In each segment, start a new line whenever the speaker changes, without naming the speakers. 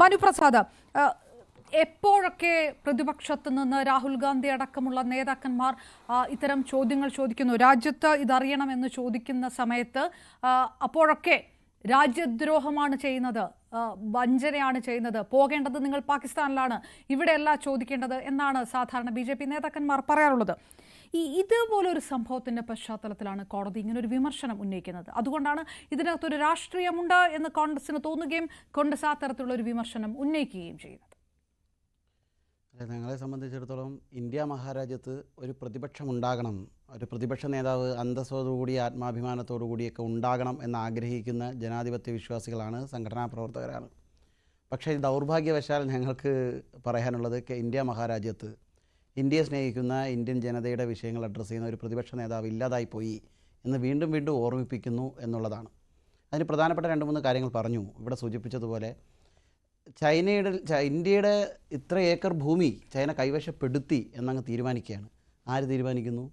മനുപ്രസാദ് എപ്പോഴൊക്കെ പ്രതിപക്ഷത്ത് നിന്ന് രാഹുൽ ഗാന്ധി അടക്കമുള്ള നേതാക്കന്മാർ ഇത്തരം ചോദ്യങ്ങൾ ചോദിക്കുന്നു? രാജ്യത്ത് ഇതറിയണമെന്ന് ചോദിക്കുന്ന സമയത്ത് അപ്പോഴൊക്കെ രാജ്യദ്രോഹമാണ് ചെയ്യുന്നത് വഞ്ചനയാണ് ചെയ്യുന്നത്. പോകേണ്ടത് നിങ്ങൾ പാകിസ്ഥാനിലാണ്. ഇവിടെയല്ല ചോദിക്കേണ്ടത് എന്നാണ് സാധാരണ ബി നേതാക്കന്മാർ പറയാറുള്ളത്. ഈ ഇതുപോലൊരു സംഭവത്തിന്റെ പശ്ചാത്തലത്തിലാണ് കോടതി ഇങ്ങനെ ഒരു വിമർശനം ഉന്നയിക്കുന്നത്. അതുകൊണ്ടാണ് ഇതിനകത്തൊരു രാഷ്ട്രീയമുണ്ട് എന്ന് കോൺഗ്രസിന് തോന്നുകയും കോൺഗ്രസ് ആ തരത്തിലുള്ള ഒരു വിമർശനം ഉന്നയിക്കുകയും ചെയ്യുന്നത്.
ഞങ്ങളെ സംബന്ധിച്ചിടത്തോളം ഇന്ത്യ മഹാരാജ്യത്ത് ഒരു പ്രതിപക്ഷം ഉണ്ടാകണം. ഒരു പ്രതിപക്ഷ നേതാവ് അന്തസ്സോടുകൂടി ആത്മാഭിമാനത്തോടു കൂടിയൊക്കെ ഉണ്ടാകണം എന്ന് ആഗ്രഹിക്കുന്ന ജനാധിപത്യ വിശ്വാസികളാണ് സംഘടനാ പ്രവർത്തകരാണ്. പക്ഷേ ദൗർഭാഗ്യവശാൽ ഞങ്ങൾക്ക് പറയാനുള്ളത് ഇന്ത്യ മഹാരാജ്യത്ത് ഇന്ത്യയെ സ്നേഹിക്കുന്ന ഇന്ത്യൻ ജനതയുടെ വിഷയങ്ങൾ അഡ്രസ്സ് ചെയ്യുന്ന ഒരു പ്രതിപക്ഷ നേതാവ് ഇല്ലാതായിപ്പോയി എന്ന് വീണ്ടും വീണ്ടും ഓർമ്മിപ്പിക്കുന്നു എന്നുള്ളതാണ്. അതിന് പ്രധാനപ്പെട്ട രണ്ട് മൂന്ന് കാര്യങ്ങൾ പറഞ്ഞു. ഇവിടെ സൂചിപ്പിച്ചതുപോലെ ചൈനയുടെ ഇന്ത്യയുടെ ഇത്ര ഏക്കർ ഭൂമി ചൈന കൈവശപ്പെടുത്തി എന്നങ്ങ് തീരുമാനിക്കുകയാണ്. ആര് തീരുമാനിക്കുന്നു?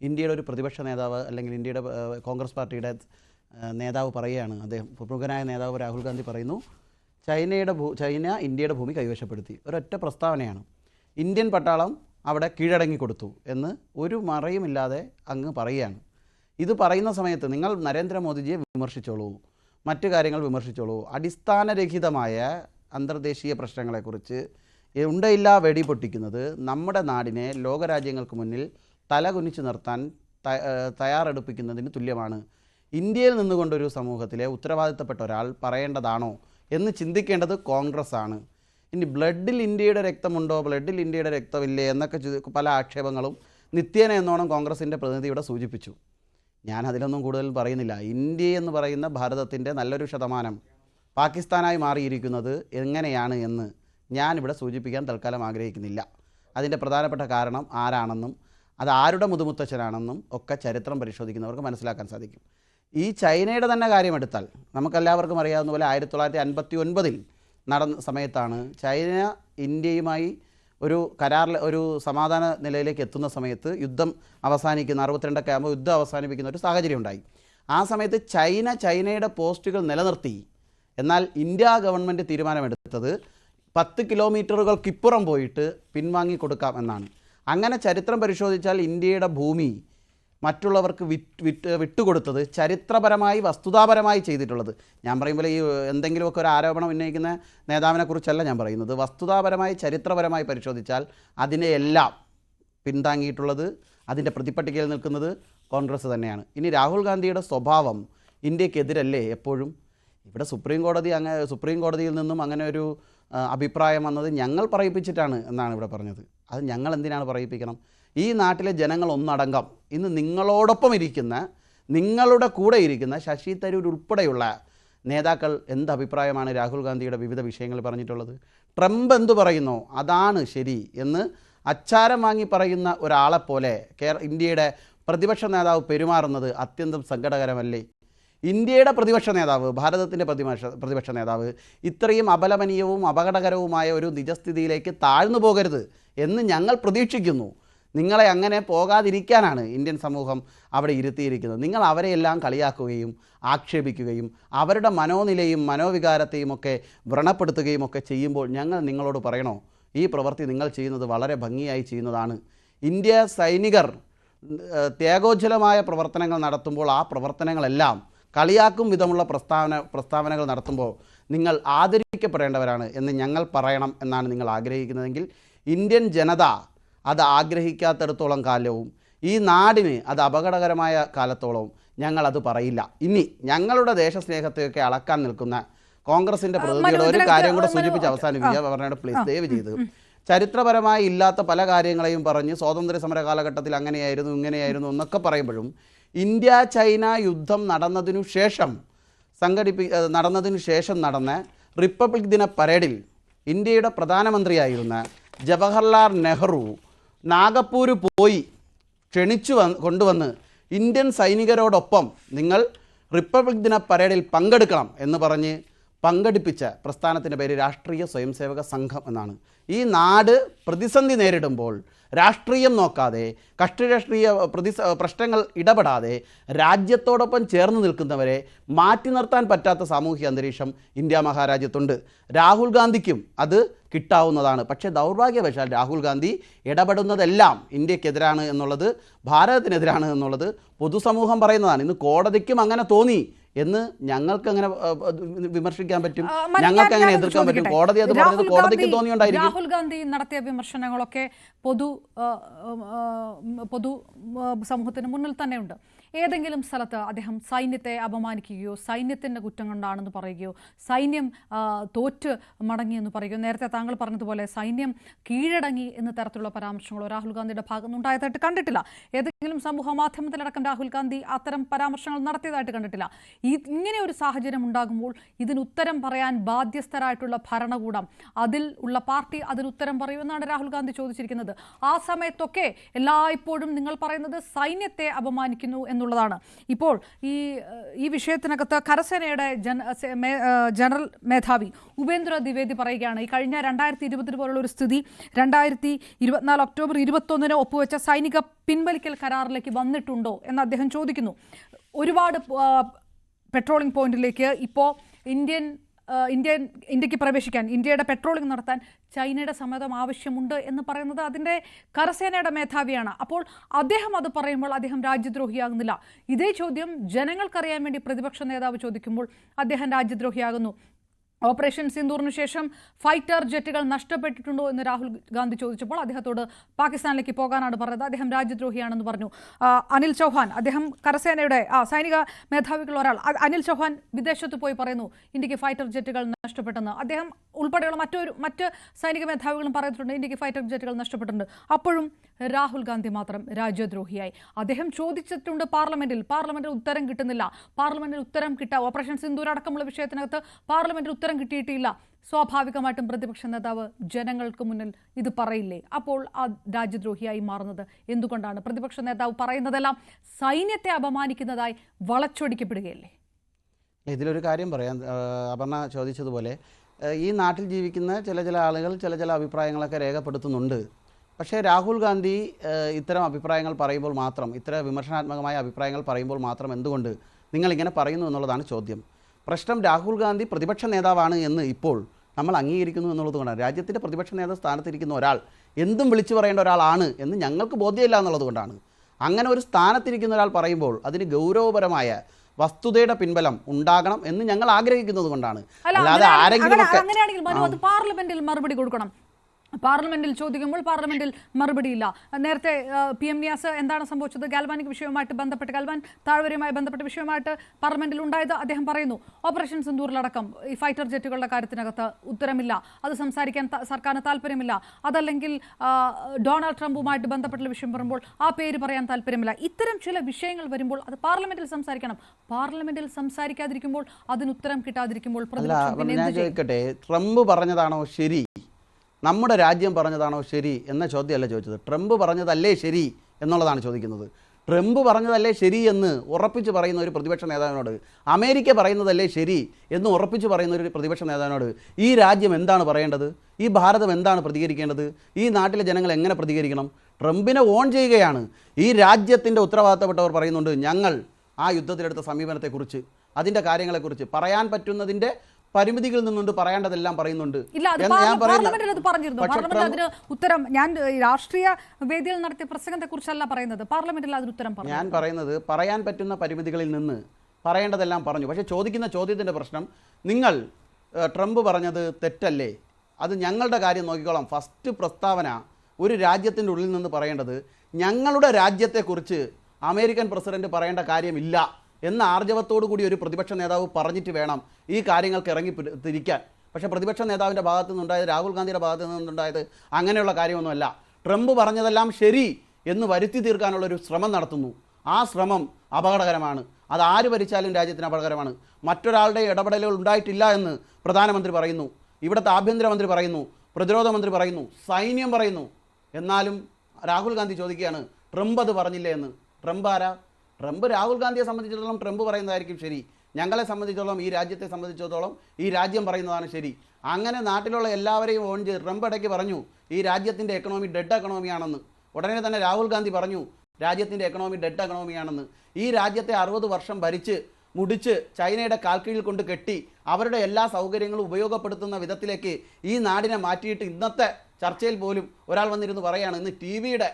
ഇന്ത്യയുടെ ഒരു പ്രതിപക്ഷ നേതാവ് അല്ലെങ്കിൽ ഇന്ത്യയുടെ കോൺഗ്രസ് പാർട്ടിയുടെ നേതാവ് പറയുകയാണ്. അദ്ദേഹം പ്രമുഖനായ നേതാവ് രാഹുൽ ഗാന്ധി പറയുന്നു ചൈനയുടെ ഭൂ ചൈന ഇന്ത്യയുടെ ഭൂമി കൈവശപ്പെടുത്തി. ഒരൊറ്റ പ്രസ്താവനയാണ്. ഇന്ത്യൻ പട്ടാളം അവിടെ കീഴടങ്ങി കൊടുത്തു എന്ന് ഒരു മറയുമില്ലാതെ അങ്ങ് പറയുകയാണ്. ഇത് പറയുന്ന സമയത്ത് നിങ്ങൾ നരേന്ദ്രമോദിജിയെ വിമർശിച്ചോളൂ മറ്റു കാര്യങ്ങൾ വിമർശിച്ചോളൂ. അടിസ്ഥാനരഹിതമായ അന്തർദേശീയ പ്രശ്നങ്ങളെക്കുറിച്ച് ഉണ്ടയില്ല വെടി പൊട്ടിക്കുന്നത് നമ്മുടെ നാടിനെ ലോകരാജ്യങ്ങൾക്ക് മുന്നിൽ തലകുനിച്ചു നിർത്താൻ തയ്യാറെടുപ്പിക്കുന്നതിന് തുല്യമാണ്. ഇന്ത്യയിൽ നിന്നുകൊണ്ടൊരു സമൂഹത്തിലെ ഉത്തരവാദിത്തപ്പെട്ട ഒരാൾ പറയേണ്ടതാണോ എന്ന് ചിന്തിക്കേണ്ടത് കോൺഗ്രസ് ആണ് ഇനി ബ്ലഡിൽ ഇന്ത്യയുടെ രക്തമുണ്ടോ? ബ്ലഡിൽ ഇന്ത്യയുടെ രക്തമില്ലേ? എന്നൊക്കെ പല ആക്ഷേപങ്ങളും നിത്യേന എന്നോണം കോൺഗ്രസിന്റെ പ്രതിനിധി ഇവിടെ സൂചിപ്പിച്ചു. ഞാൻ അതിലൊന്നും കൂടുതൽ പറയുന്നില്ല. ഇന്ത്യ എന്ന് പറയുന്ന ഭാരതത്തിന്റെ നല്ലൊരു ശതമാനം പാകിസ്ഥാനായി മാറിയിരിക്കുന്നത് എങ്ങനെയാണ് എന്ന് ഞാനിവിടെ സൂചിപ്പിക്കാൻ തൽക്കാലം ആഗ്രഹിക്കുന്നില്ല. അതിന്റെ പ്രധാനപ്പെട്ട കാരണം ആരാണെന്നും അത് ആരുടെ മുതുമുത്തച്ഛനാണെന്നും ഒക്കെ ചരിത്രം പരിശോധിക്കുന്നവർക്ക് മനസ്സിലാക്കാൻ സാധിക്കും. ഈ ചൈനയുടെ തന്നെ കാര്യമെടുത്താൽ നമുക്കെല്ലാവർക്കും അറിയാവുന്ന പോലെ ആയിരത്തി തൊള്ളായിരത്തി അൻപത്തി ഒൻപതിൽ നടന്ന സമയത്താണ് ചൈന ഇന്ത്യയുമായി ഒരു കരാറിൽ ഒരു സമാധാന നിലയിലേക്ക് എത്തുന്ന സമയത്ത് യുദ്ധം അവസാനിക്കുന്ന അറുപത്തിരണ്ടൊക്കെ ആകുമ്പോൾ യുദ്ധം അവസാനിപ്പിക്കുന്ന ഒരു സാഹചര്യം ഉണ്ടായി. ആ സമയത്ത് ചൈന ചൈനയുടെ പോസ്റ്റുകൾ നിലനിർത്തി. എന്നാൽ ഇന്ത്യ ഗവൺമെന്റ് തീരുമാനമെടുത്തത് പത്ത് കിലോമീറ്ററുകൾക്കിപ്പുറം പോയിട്ട് പിൻവാങ്ങി കൊടുക്കാം എന്നാണ്. അങ്ങനെ ചരിത്രം പരിശോധിച്ചാൽ ഇന്ത്യയുടെ ഭൂമി മറ്റുള്ളവർക്ക് വിറ്റ് വിറ്റ് വിട്ടുകൊടുത്തത് ചരിത്രപരമായി വസ്തുതാപരമായി ചെയ്തിട്ടുള്ളത്. ഞാൻ പറയുമ്പോൾ ഈ എന്തെങ്കിലുമൊക്കെ ഒരു ആരോപണം ഉന്നയിക്കുന്ന നേതാവിനെക്കുറിച്ചല്ല ഞാൻ പറയുന്നത്. വസ്തുതാപരമായി ചരിത്രപരമായി പരിശോധിച്ചാൽ അതിനെയെല്ലാം പിന്താങ്ങിയിട്ടുള്ളത് അതിന്റെ പ്രതിപട്ടികയിൽ നിൽക്കുന്നത് കോൺഗ്രസ് തന്നെയാണ്. ഇനി രാഹുൽ ഗാന്ധിയുടെ സ്വഭാവം ഇന്ത്യക്കെതിരല്ലേ എപ്പോഴും? ഇവിടെ സുപ്രീം കോടതി അങ്ങനെ സുപ്രീം കോടതിയിൽ നിന്നും അങ്ങനെ ഒരു അഭിപ്രായം വന്നത് ഞങ്ങൾ പറയിപ്പിച്ചിട്ടാണ് എന്നാണ് ഇവിടെ പറഞ്ഞത്. അത് ഞങ്ങൾ എന്തിനാണ് പറയിപ്പിക്കണം? ഈ നാട്ടിലെ ജനങ്ങൾ ഒന്നടങ്കം ഇന്ന് നിങ്ങളോടൊപ്പം ഇരിക്കുന്ന നിങ്ങളുടെ കൂടെ ഇരിക്കുന്ന ശശി തരൂർ ഉൾപ്പെടെയുള്ള നേതാക്കൾ എന്ത് അഭിപ്രായമാണ് രാഹുൽ ഗാന്ധിയുടെ വിവിധ വിഷയങ്ങൾ പറഞ്ഞിട്ടുള്ളത്? ട്രംപ് എന്തു പറയുന്നു? അതാണ് ശരി എന്ന് അച്ചാരം വാങ്ങി പറയുന്ന ഒരാളെപ്പോലെ കേര ഇന്ത്യയുടെ പ്രതിപക്ഷ നേതാവ് പെരുമാറുന്നത് അത്യന്തം സങ്കടകരമല്ലേ? ഇന്ത്യയുടെ പ്രതിപക്ഷ നേതാവ് ഭാരതത്തിന്റെ പ്രതിപക്ഷ പ്രതിപക്ഷ നേതാവ് ഇത്രയും അപലപനീയവും അപകടകരവുമായ ഒരു നിജസ്ഥിതിയിലേക്ക് താഴ്ന്നു പോകരുത് എന്ന് ഞങ്ങൾ പ്രതീക്ഷിക്കുന്നു. നിങ്ങളെ അങ്ങനെ പോകാതിരിക്കാനാണ് ഇന്ത്യൻ സമൂഹം അവിടെ ഇരുത്തിയിരിക്കുന്നത്. നിങ്ങൾ അവരെയെല്ലാം കളിയാക്കുകയും ആക്ഷേപിക്കുകയും അവരുടെ മനോനിലയും മനോവികാരത്തെയും ഒക്കെ വ്രണപ്പെടുത്തുകയും ഒക്കെ ചെയ്യുമ്പോൾ ഞങ്ങൾ നിങ്ങളോട് പറയണോ? ഈ പ്രവൃത്തി നിങ്ങൾ ചെയ്യുന്നത് വളരെ ഭംഗിയായി ചെയ്യുന്നതാണ്. ഇന്ത്യ സൈനികർ ത്യാഗോജ്ജലമായ പ്രവർത്തനങ്ങൾ നടത്തുമ്പോൾ ആ പ്രവർത്തനങ്ങളെല്ലാം കളിയാക്കും വിധമുള്ള പ്രസ്താവന പ്രസ്താവനകൾ നടത്തുമ്പോൾ നിങ്ങൾ ആദരിക്കപ്പെടേണ്ടവരാണ് എന്ന് ഞങ്ങൾ പറയണം എന്നാണ് നിങ്ങൾ ആഗ്രഹിക്കുന്നതെങ്കിൽ ഇന്ത്യൻ ജനത അത് ആഗ്രഹിക്കാത്തിടത്തോളം കാലവും ഈ നാടിന് അത് അപകടകരമായ കാലത്തോളവും ഞങ്ങൾ അത് പറയില്ല. ഇനി ഞങ്ങളുടെ ദേശസ്നേഹത്തെയൊക്കെ അളക്കാൻ നിൽക്കുന്ന കോൺഗ്രസിന്റെ പ്രതിനിധിയുടെ ഒരു കാര്യം കൂടെ സൂചിപ്പിച്ച് അവസാനിപ്പിക്കുക. പറഞ്ഞോട് പ്ലീസ് ദയവ് ചെയ്ത്. ചരിത്രപരമായി ഇല്ലാത്ത പല കാര്യങ്ങളെയും പറഞ്ഞ് സ്വാതന്ത്ര്യ സമര കാലഘട്ടത്തിൽ അങ്ങനെയായിരുന്നു ഇങ്ങനെയായിരുന്നു എന്നൊക്കെ പറയുമ്പോഴും ഇന്ത്യ ചൈന യുദ്ധം നടന്നതിനു ശേഷം സംഘടിപ്പി നടന്നതിനു ശേഷം നടന്ന റിപ്പബ്ലിക് ദിന പരേഡിൽ ഇന്ത്യയുടെ പ്രധാനമന്ത്രിയായിരുന്ന ജവഹർലാൽ നെഹ്റു നാഗപ്പൂര് പോയി ക്ഷണിച്ചു വന്ന് കൊണ്ടുവന്ന് ഇന്ത്യൻ സൈനികരോടൊപ്പം നിങ്ങൾ റിപ്പബ്ലിക് ദിന പരേഡിൽ പങ്കെടുക്കണം എന്ന് പറഞ്ഞ് പങ്കെടുപ്പിച്ച പ്രസ്ഥാനത്തിന്റെ പേര് രാഷ്ട്രീയ സ്വയംസേവക സംഘം എന്നാണ്. ഈ നാട് പ്രതിസന്ധി നേരിടുമ്പോൾ രാഷ്ട്രീയം നോക്കാതെ കക്ഷി രാഷ്ട്രീയ പ്രതി പ്രശ്നങ്ങൾ ഇടപെടാതെ രാജ്യത്തോടൊപ്പം ചേർന്ന് നിൽക്കുന്നവരെ മാറ്റി നിർത്താൻ പറ്റാത്ത സാമൂഹിക അന്തരീക്ഷം ഇന്ത്യ മഹാരാജ്യത്തുണ്ട്. രാഹുൽ ഗാന്ധിക്കും അത് കിട്ടാവുന്നതാണ്. പക്ഷേ ദൗർഭാഗ്യവശാൽ രാഹുൽ ഗാന്ധി ഇടപെടുന്നതെല്ലാം ഇന്ത്യക്കെതിരാണ് എന്നുള്ളത് ഭാരതത്തിനെതിരാണ് എന്നുള്ളത് പൊതുസമൂഹം പറയുന്നതാണ്. ഇന്ന് കോടതിക്കും അങ്ങനെ തോന്നി. എന്ന് ഞങ്ങൾക്ക് അങ്ങനെ വിമർശിക്കാൻ പറ്റും. ഞങ്ങൾക്ക് അങ്ങനെ എതിർക്കാൻ പറ്റും. കോടതി അത് പറഞ്ഞത്
രാഹുൽ
കോടതിക്ക്
ഗാന്ധി-
തോന്നിയുണ്ടായിരിക്കും.
രാഹുൽ ഗാന്ധി നടത്തിയ വിമർശനങ്ങളൊക്കെ പൊതു പൊതു സമൂഹത്തിന് മുന്നിൽ തന്നെയുണ്ട്. ഏതെങ്കിലും സ്ഥലത്ത് അദ്ദേഹം സൈന്യത്തെ അപമാനിക്കുകയോ സൈന്യത്തിന്റെ കുറ്റം കൊണ്ടാണെന്ന് പറയുകയോ സൈന്യം തോറ്റ് മടങ്ങിയെന്ന് പറയുകയോ നേരത്തെ താങ്കൾ പറഞ്ഞതുപോലെ സൈന്യം കീഴടങ്ങി എന്ന തരത്തിലുള്ള പരാമർശങ്ങളോ രാഹുൽ ഗാന്ധിയുടെ ഭാഗത്ത് ഉണ്ടായതായിട്ട് കണ്ടിട്ടില്ല. ഏതെങ്കിലും സമൂഹ മാധ്യമത്തിലടക്കം രാഹുൽ ഗാന്ധി അത്തരം പരാമർശങ്ങൾ നടത്തിയതായിട്ട് കണ്ടിട്ടില്ല. ഇങ്ങനെ ഒരു സാഹചര്യം ഉണ്ടാകുമ്പോൾ ഇതിന് ഉത്തരം പറയാൻ ബാധ്യസ്ഥരായിട്ടുള്ള ഭരണകൂടം അതിൽ ഉള്ള പാർട്ടി അതിന് ഉത്തരം പറയുമെന്നാണ് രാഹുൽ ഗാന്ധി ചോദിച്ചിരിക്കുന്നത്. ആ സമയത്തൊക്കെ എല്ലായ്പ്പോഴും നിങ്ങൾ പറയുന്നത് സൈന്യത്തെ അപമാനിക്കുന്നു എന്നുള്ളതാണ്. ഇപ്പോൾ ഈ ഈ വിഷയത്തിനകത്ത് കരസേനയുടെ ജനറൽ മേധാവി ഉപേന്ദ്ര ദ്വിവേദി പറയുകയാണ് ഈ കഴിഞ്ഞ രണ്ടായിരത്തി ഇരുപത്തിന് പോലുള്ള ഒരു സ്ഥിതി രണ്ടായിരത്തി ഇരുപത്തിനാല് ഒക്ടോബർ ഇരുപത്തൊന്നിന് ഒപ്പുവെച്ച സൈനിക പിൻവലിക്കൽ കരാറിലേക്ക് വന്നിട്ടുണ്ടോ? എന്ന് അദ്ദേഹം ചോദിക്കുന്നു. ഒരുപാട് പെട്രോളിംഗ് പോയിന്റിലേക്ക് ഇപ്പോൾ ഇന്ത്യൻ ആ, ഇന്ത്യൻ ഇന്ത്യയ്ക്ക് പ്രവേശിക്കാൻ ഇന്ത്യയുടെ പെട്രോളിംഗ് നടത്താൻ ചൈനയുടെ സമ്മതം ആവശ്യമുണ്ട് എന്ന് പറയുന്നത് അതിന്റെ കരസേനയുടെ മേധാവിയാണ്. അപ്പോൾ അദ്ദേഹം അത് പറയുമ്പോൾ അദ്ദേഹം രാജ്യദ്രോഹിയാകുന്നില്ല. ഇതേ ചോദ്യം ജനങ്ങൾക്കറിയാൻ വേണ്ടി പ്രതിപക്ഷ നേതാവ് ചോദിക്കുമ്പോൾ അദ്ദേഹം രാജ്യദ്രോഹിയാകുന്നു. ഓപ്പറേഷൻ സിന്ദൂറിന് ശേഷം ഫൈറ്റർ ജെറ്റുകൾ നഷ്ടപ്പെട്ടിട്ടുണ്ടോ എന്ന് രാഹുൽ ഗാന്ധി ചോദിച്ചപ്പോൾ അദ്ദേഹത്തോട് പാകിസ്ഥാനിലേക്ക് പോകാനാണ് പറഞ്ഞത്. അദ്ദേഹം രാജ്യദ്രോഹിയാണെന്ന് പറഞ്ഞു. അനിൽ ചൗഹാൻ അദ്ദേഹം കരസേനയുടെ ആ സൈനിക മേധാവികൾ ഒരാൾ. അനിൽ ചൗഹാൻ വിദേശത്ത് പോയി പറയുന്നു ഇന്ത്യയ്ക്ക് ഫൈറ്റർ ജെറ്റുകൾ നഷ്ടപ്പെട്ടെന്ന്. അദ്ദേഹം ഉൾപ്പെടെയുള്ള മറ്റൊരു മറ്റ് സൈനിക മേധാവികളും പറഞ്ഞിട്ടുണ്ട് ഇന്ത്യയ്ക്ക് ഫൈറ്റർ ജെറ്റുകൾ നഷ്ടപ്പെട്ടിട്ടുണ്ട്. അപ്പോഴും രാഹുൽ ഗാന്ധി മാത്രം രാജ്യദ്രോഹിയായി. അദ്ദേഹം ചോദിച്ചിട്ടുണ്ട് പാർലമെന്റിൽ പാർലമെന്റിൽ ഉത്തരം കിട്ടുന്നില്ല. പാർലമെന്റിൽ ഉത്തരം കിട്ടാ ഓപ്പറേഷൻ സിന്ദൂർ അടക്കമുള്ള വിഷയത്തിനകത്ത് പാർലമെന്റിൽ ഉത്തരം കിട്ടിയിട്ടില്ല. സ്വാഭാവികമായിട്ടും പ്രതിപക്ഷ നേതാവ് ജനങ്ങൾക്ക് മുന്നിൽ ഇത് പറയില്ലേ? അപ്പോൾ ആ രാജ്യദ്രോഹിയായി മാറുന്നത് എന്തുകൊണ്ടാണ്? പ്രതിപക്ഷ നേതാവ് പറയുന്നതെല്ലാം സൈന്യത്തെ അപമാനിക്കുന്നതായി വളച്ചൊടിക്കപ്പെടുകയല്ലേ?
ഇതിലൊരു കാര്യം പറയാം. അപർണ ചോദിച്ചതുപോലെ ഈ നാട്ടിൽ ജീവിക്കുന്ന ചില ചില ആളുകൾ ചില ചില അഭിപ്രായങ്ങളൊക്കെ രേഖപ്പെടുത്തുന്നുണ്ട്. പക്ഷേ രാഹുൽ ഗാന്ധി ഇത്തരം അഭിപ്രായങ്ങൾ പറയുമ്പോൾ മാത്രം ഇത്തരം വിമർശനാത്മകമായ അഭിപ്രായങ്ങൾ പറയുമ്പോൾ മാത്രം എന്തുകൊണ്ട് നിങ്ങളിങ്ങനെ പറയുന്നു എന്നുള്ളതാണ് ചോദ്യം. പ്രശ്നം രാഹുൽ ഗാന്ധി പ്രതിപക്ഷ നേതാവാണ് എന്ന് ഇപ്പോൾ നമ്മൾ അംഗീകരിക്കുന്നു എന്നുള്ളത് കൊണ്ടാണ്. രാജ്യത്തിന്റെ പ്രതിപക്ഷ നേതാവ് സ്ഥാനത്തിരിക്കുന്ന ഒരാൾ എന്തും വിളിച്ചു പറയേണ്ട ഒരാളാണ് എന്ന് ഞങ്ങൾക്ക് ബോധ്യമില്ല എന്നുള്ളത് കൊണ്ടാണ്. അങ്ങനെ ഒരു സ്ഥാനത്തിരിക്കുന്ന ഒരാൾ പറയുമ്പോൾ അതിന് ഗൗരവപരമായ വസ്തുതയുടെ പിൻബലം ഉണ്ടാകണം എന്ന് ഞങ്ങൾ ആഗ്രഹിക്കുന്നത് കൊണ്ടാണ്. അല്ലാതെ ആരെങ്കിലും
പാർലമെന്റിൽ മറുപടി കൊടുക്കണം. പാർലമെന്റിൽ ചോദിക്കുമ്പോൾ പാർലമെന്റിൽ മറുപടിയില്ല. നേരത്തെ പി എം നിയാസ് എന്താണ് സംഭവിച്ചത്? ഗാൽവാനിക് വിഷയവുമായിട്ട് ബന്ധപ്പെട്ട് ഗാൽവാൻ താഴ്വരയുമായി ബന്ധപ്പെട്ട വിഷയമായിട്ട് പാർലമെന്റിൽ ഉണ്ടായത് അദ്ദേഹം പറയുന്നു ഓപ്പറേഷൻ സിന്ദൂറിലടക്കം ഈ ഫൈറ്റർ ജെറ്റുകളുടെ കാര്യത്തിനകത്ത് ഉത്തരമില്ല. അത് സംസാരിക്കാൻ സർക്കാരിന് താല്പര്യമില്ല. അതല്ലെങ്കിൽ ഡൊണാൾഡ് ട്രംപുമായിട്ട് ബന്ധപ്പെട്ട വിഷയം പറയുമ്പോൾ ആ പേര് പറയാൻ താല്പര്യമില്ല. ഇത്തരം ചില വിഷയങ്ങൾ വരുമ്പോൾ അത് പാർലമെന്റിൽ സംസാരിക്കണം. പാർലമെന്റിൽ സംസാരിക്കാതിരിക്കുമ്പോൾ അതിന് ഉത്തരം കിട്ടാതിരിക്കുമ്പോൾ
ട്രംപ് പറഞ്ഞതാണോ ശരി? നമ്മുടെ രാജ്യം പറഞ്ഞതാണോ ശരി എന്ന ചോദ്യമല്ല ചോദിച്ചത്. ട്രംപ് പറഞ്ഞതല്ലേ ശരി എന്നുള്ളതാണ് ചോദിക്കുന്നത്. ട്രംപ് പറഞ്ഞതല്ലേ ശരി എന്ന് ഉറപ്പിച്ച് പറയുന്ന ഒരു പ്രതിപക്ഷ നേതാവിനോട് അമേരിക്ക പറയുന്നതല്ലേ ശരി എന്ന് ഉറപ്പിച്ച് പറയുന്ന ഒരു പ്രതിപക്ഷ നേതാവിനോട് ഈ രാജ്യം എന്താണ് പറയേണ്ടത്? ഈ ഭാരതം എന്താണ് പ്രതികരിക്കേണ്ടത്? ഈ നാട്ടിലെ ജനങ്ങൾ എങ്ങനെ പ്രതികരിക്കണം? ട്രംപിനെ ഓൺ ചെയ്യുകയാണ്. ഈ രാജ്യത്തിന്റെ ഉത്തരവാദിത്തപ്പെട്ടവർ പറയുന്നുണ്ട് ഞങ്ങൾ ആ യുദ്ധത്തിലെടുത്ത സമീപനത്തെക്കുറിച്ച് അതിന്റെ കാര്യങ്ങളെക്കുറിച്ച് പറയാൻ പറ്റുന്നതിന്റെ പരിമിതികളിൽ നിന്നുകൊണ്ട് പറയേണ്ടതെല്ലാം പറയുന്നുണ്ട്.
അതിന് ഉത്തരം ഞാൻ രാഷ്ട്രീയ വേദിയിൽ നടത്തിയ പ്രസംഗത്തെ കുറിച്ചല്ല പറയുന്നത്. പാർലമെന്റിൽ അതിന് ഉത്തരം പറഞ്ഞു
ഞാൻ പറയുന്നത് പറയാൻ പറ്റുന്ന പരിമിതികളിൽ നിന്ന് പറയേണ്ടതെല്ലാം പറഞ്ഞു. പക്ഷേ ചോദിക്കുന്ന ചോദ്യത്തിന്റെ പ്രശ്നം നിങ്ങൾ ട്രംപ് പറഞ്ഞത് തെറ്റല്ലേ? അത് ഞങ്ങളുടെ കാര്യം നോക്കിക്കോളാം. ഫസ്റ്റ് പ്രസ്താവന ഒരു രാജ്യത്തിന്റെ ഉള്ളിൽ നിന്ന് പറയേണ്ടത് ഞങ്ങളുടെ രാജ്യത്തെക്കുറിച്ച് അമേരിക്കൻ പ്രസിഡന്റ് പറയേണ്ട കാര്യമില്ല. എന്ന ആർജവത്തോടു കൂടി ഒരു പ്രതിപക്ഷ നേതാവ് പറഞ്ഞിട്ട് വേണം ഈ കാര്യങ്ങൾക്ക് ഇറങ്ങി തിരിക്കാൻ. പക്ഷേ പ്രതിപക്ഷ നേതാവിന്റെ ഭാഗത്തു നിന്നുണ്ടായത് രാഹുൽ ഗാന്ധിയുടെ ഭാഗത്തു നിന്നുണ്ടായത് അങ്ങനെയുള്ള കാര്യമൊന്നുമല്ല. ട്രംപ് പറഞ്ഞതെല്ലാം ശരി എന്ന് വരുത്തി തീർക്കാനുള്ളൊരു ശ്രമം നടത്തുന്നു. ആ ശ്രമം അപകടകരമാണ്. അത് ആര് ഭരിച്ചാലും രാജ്യത്തിന് അപകടകരമാണ്. മറ്റൊരാളുടെ ഇടപെടലുകൾ ഉണ്ടായിട്ടില്ല എന്ന് പ്രധാനമന്ത്രി പറയുന്നു. ഇവിടുത്തെ ആഭ്യന്തരമന്ത്രി പറയുന്നു. പ്രതിരോധ മന്ത്രി പറയുന്നു. സൈന്യം പറയുന്നു. എന്നാലും രാഹുൽ ഗാന്ധി ചോദിക്കുകയാണ് ട്രംപ് അത് പറഞ്ഞില്ലേ എന്ന്. ട്രംപ് ആരാ? ട്രംപ് രാഹുൽ ഗാന്ധിയെ സംബന്ധിച്ചിടത്തോളം ട്രംപ് പറയുന്നതായിരിക്കും ശരി. ഞങ്ങളെ സംബന്ധിച്ചിടത്തോളം ഈ രാജ്യത്തെ സംബന്ധിച്ചിടത്തോളം ഈ രാജ്യം പറയുന്നതാണ് ശരി. അങ്ങനെ നാട്ടിലുള്ള എല്ലാവരെയും ഓൺ ചെയ്ത് ട്രംപ് ഇടയ്ക്ക് പറഞ്ഞു ഈ രാജ്യത്തിന്റെ എക്കണോമി ഡെഡ് എക്കണോമിയാണെന്ന് ഉടനെ തന്നെ രാഹുൽ ഗാന്ധി പറഞ്ഞു രാജ്യത്തിന്റെ എക്കണോമി ഡെഡ് എക്കണോമിയാണെന്ന് ഈ രാജ്യത്തെ അറുപത് വർഷം ഭരിച്ച് മുടിച്ച് ചൈനയുടെ കാൽക്കീഴിൽ കൊണ്ട് കെട്ടി അവരുടെ എല്ലാ സൗകര്യങ്ങളും ഉപയോഗപ്പെടുത്തുന്ന വിധത്തിലേക്ക് ഈ നാടിനെ മാറ്റിയിട്ട് ഇന്നത്തെ ചർച്ചയിൽ പോലും ഒരാൾ വന്നിരുന്ന് പറയാണ്. ഇന്ന് ടി വിയുടെ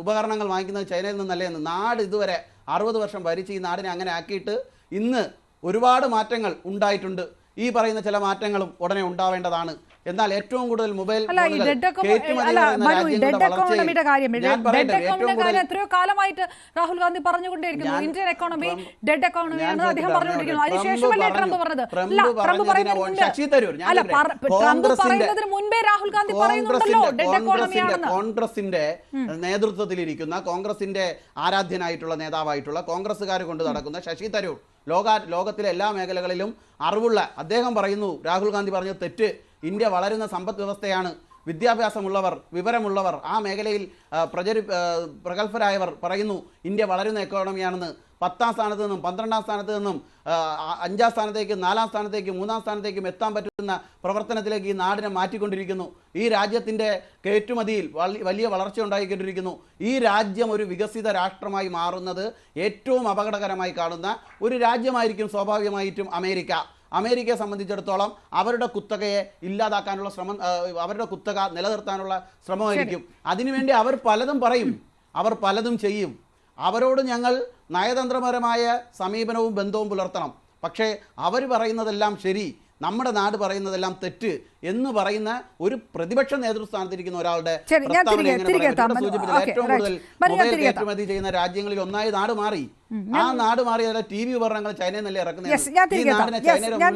ഉപകരണങ്ങൾ വാങ്ങിക്കുന്നത് ചൈനയിൽ നിന്നല്ലേ എന്ന് നാട് ഇതുവരെ അറുപത് വർഷം ഭരിച്ച് ഈ നാടിനെ അങ്ങനെ ആക്കിയിട്ട് ഇന്ന് ഒരുപാട് മാറ്റങ്ങൾ ഉണ്ടായിട്ടുണ്ട്. ഈ പറയുന്ന ചില മാറ്റങ്ങളും ഉടനെ ഉണ്ടാവേണ്ടതാണ്. എന്നാൽ ഏറ്റവും കൂടുതൽ മൊബൈൽ
അല്ല ഡെഡ് അല്ല എക്കോണമിയുടെ കാര്യം ഡെഡ് എക്കോണമിയുടെ കാര്യം എത്രയോ കാലമായിട്ട് രാഹുൽ ഗാന്ധി പറഞ്ഞുകൊണ്ടേയിരിക്കുന്നു. ഇന്ത്യൻ എക്കോണമി ഡെഡ് എക്കോണമിയാണെന്ന്
ഞാൻ
അദ്ദേഹം പറഞ്ഞുകൊണ്ടിരിക്കുന്നു. അതിനുശേഷമല്ലേ ട്രംപ് പറഞ്ഞത്? ഇല്ല ട്രംപ് പറയുന്നതിന് അല്ല ട്രംപ്
കോൺഗ്രസിന്റെ-
പറയുന്നതിന് മുൻപേ രാഹുൽ ഗാന്ധി പറയുന്നുണ്ടല്ലോ
കോൺഗ്രസിന്റെ
ഡെഡ് എക്കോണമിയാണെന്ന്
കോൺഗ്രസിന്റെ നേതൃത്വത്തിലിരിക്കുന്ന കോൺഗ്രസിന്റെ ആരാധ്യനായിട്ടുള്ള നേതാവായിട്ടുള്ള കോൺഗ്രസ്സുകാർ കൊണ്ട് നടക്കുന്ന ശശി തരൂർ. ലോക ലോകത്തിലെ എല്ലാ മേഖലകളിലും അറിവുള്ള അദ്ദേഹം പറയുന്നു രാഹുൽ ഗാന്ധി പറഞ്ഞ തെറ്റ് ഇന്ത്യ വളരുന്ന സമ്പദ് വ്യവസ്ഥയാണ് വിദ്യാഭ്യാസമുള്ളവർ വിവരമുള്ളവർ. ആ മേഖലയിൽ പ്രചരി പ്രഗത്ഭരായവർ പറയുന്നു ഇന്ത്യ വളരുന്ന എക്കോണമിയാണെന്ന് പത്താം സ്ഥാനത്ത് നിന്നും പന്ത്രണ്ടാം സ്ഥാനത്ത് നിന്നും അഞ്ചാം സ്ഥാനത്തേക്കും നാലാം സ്ഥാനത്തേക്കും മൂന്നാം സ്ഥാനത്തേക്കും എത്താൻ പറ്റുന്ന പ്രവർത്തനത്തിലേക്ക് ഈ നാടിനെ മാറ്റിക്കൊണ്ടിരിക്കുന്നു. ഈ രാജ്യത്തിന്റെ കയറ്റുമതിയിൽ വലിയ വളർച്ച ഉണ്ടായിക്കൊണ്ടിരിക്കുന്നു. ഈ രാജ്യം ഒരു വികസിത രാഷ്ട്രമായി മാറുന്നത് ഏറ്റവും അപകടകരമായി കാണുന്ന ഒരു രാജ്യമായിരിക്കും സ്വാഭാവികമായിട്ടും അമേരിക്ക. അമേരിക്കയെ സംബന്ധിച്ചിടത്തോളം അവരുടെ കുത്തകയെ ഇല്ലാതാക്കാനുള്ള ശ്രമം അവരുടെ കുത്തക നിലനിർത്താനുള്ള ശ്രമമായിരിക്കും. അതിനുവേണ്ടി അവർ പലതും പറയും. അവർ പലതും ചെയ്യും. അവരോട് ഞങ്ങൾ നയതന്ത്രപരമായ സമീപനവും ബന്ധവും പുലർത്തണം. പക്ഷേ അവർ പറയുന്നതെല്ലാം ശരി. നമ്മുടെ നാട് പറയുന്നതെല്ലാം തെറ്റ് എന്ന് പറയുന്ന ഒരു പ്രതിപക്ഷ നേതൃസ്ഥാനത്തിരിക്കുന്ന ഒരാളുടെ ഏറ്റവും. കൂടുതൽ മൊബൈൽ കയറ്റുമതി ചെയ്യുന്ന രാജ്യങ്ങളിൽ ഒന്നായി നാട് മാറി. ആ നാട് മാറി ടി വി ഉപകരണങ്ങൾ ചൈനയിൽ നിന്നല്ലേ ഇറക്കുന്നത്
ഞാൻ ഞാൻ